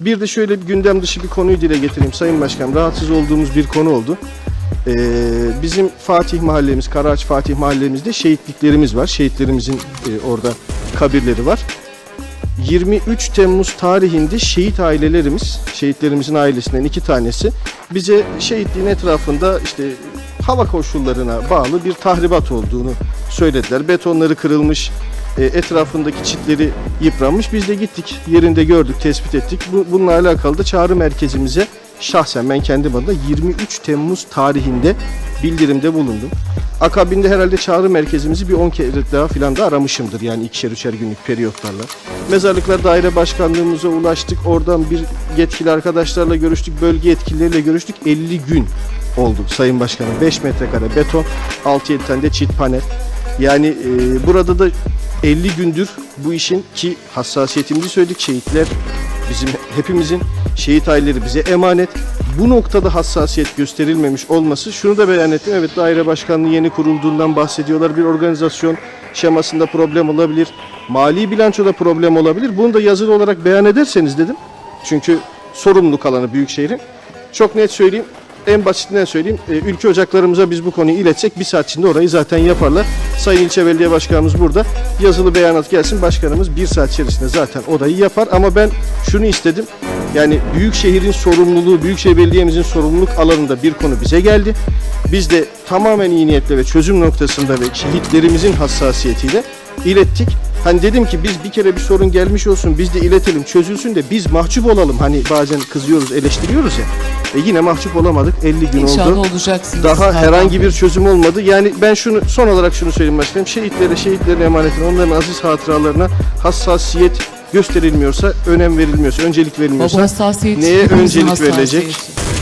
Bir de şöyle bir gündem dışı bir konuyu dile getireyim Sayın Başkanım. Rahatsız olduğumuz bir konu oldu. Ee, bizim Fatih Mahallemiz, Karaağaç Fatih Mahallemizde şehitliklerimiz var. Şehitlerimizin e, orada kabirleri var. 23 Temmuz tarihinde şehit ailelerimiz, şehitlerimizin ailesinden iki tanesi bize şehitliğin etrafında işte hava koşullarına bağlı bir tahribat olduğunu söylediler. Betonları kırılmış, e, etrafındaki çitleri yıpranmış. Biz de gittik, yerinde gördük, tespit ettik. Bu, bununla alakalı da çağrı merkezimize şahsen ben kendim adına 23 Temmuz tarihinde bildirimde bulundum. Akabinde herhalde çağrı merkezimizi bir 10 kere daha filan da aramışımdır yani ikişer üçer günlük periyotlarla. Mezarlıklar Daire Başkanlığımıza ulaştık. Oradan bir yetkili arkadaşlarla görüştük. Bölge yetkilileriyle görüştük. 50 gün oldu Sayın Başkanım. 5 metrekare beton, 6-7 tane de çit panel. Yani e, burada da 50 gündür bu işin ki hassasiyetimizi söyledik. Şehitler bizim hepimizin şehit aileleri bize emanet. Bu noktada hassasiyet gösterilmemiş olması şunu da beyan ettim. Evet daire başkanlığı yeni kurulduğundan bahsediyorlar. Bir organizasyon şemasında problem olabilir. Mali bilançoda problem olabilir. Bunu da yazılı olarak beyan ederseniz dedim. Çünkü sorumluluk alanı Büyükşehir'in. Çok net söyleyeyim. En basitinden söyleyeyim. e, Ülke ocaklarımıza biz bu konuyu iletsek bir saat içinde orayı zaten yaparlar. Sayın İlçe Belediye Başkanımız burada. Yazılı beyanat gelsin. Başkanımız bir saat içerisinde zaten orayı yapar. Ama ben şunu istedim. Yani Büyükşehir'in sorumluluğu, Büyükşehir Belediye'mizin sorumluluk alanında bir konu bize geldi. Biz de tamamen iyi niyetle ve çözüm noktasında ve şehitlerimizin hassasiyetiyle ilettik. Hani dedim ki biz bir kere bir sorun gelmiş olsun biz de iletelim çözülsün de biz mahcup olalım. Hani bazen kızıyoruz eleştiriyoruz ya. E yine mahcup olamadık 50 gün İnşallah oldu. olacaksınız. Daha herhangi bir çözüm olmadı. Yani ben şunu son olarak şunu söyleyeyim başkanım. Şehitlere, şehitlerin emanetine, onların aziz hatıralarına hassasiyet gösterilmiyorsa, önem verilmiyorsa, öncelik verilmiyorsa Baba neye öncelik verilecek?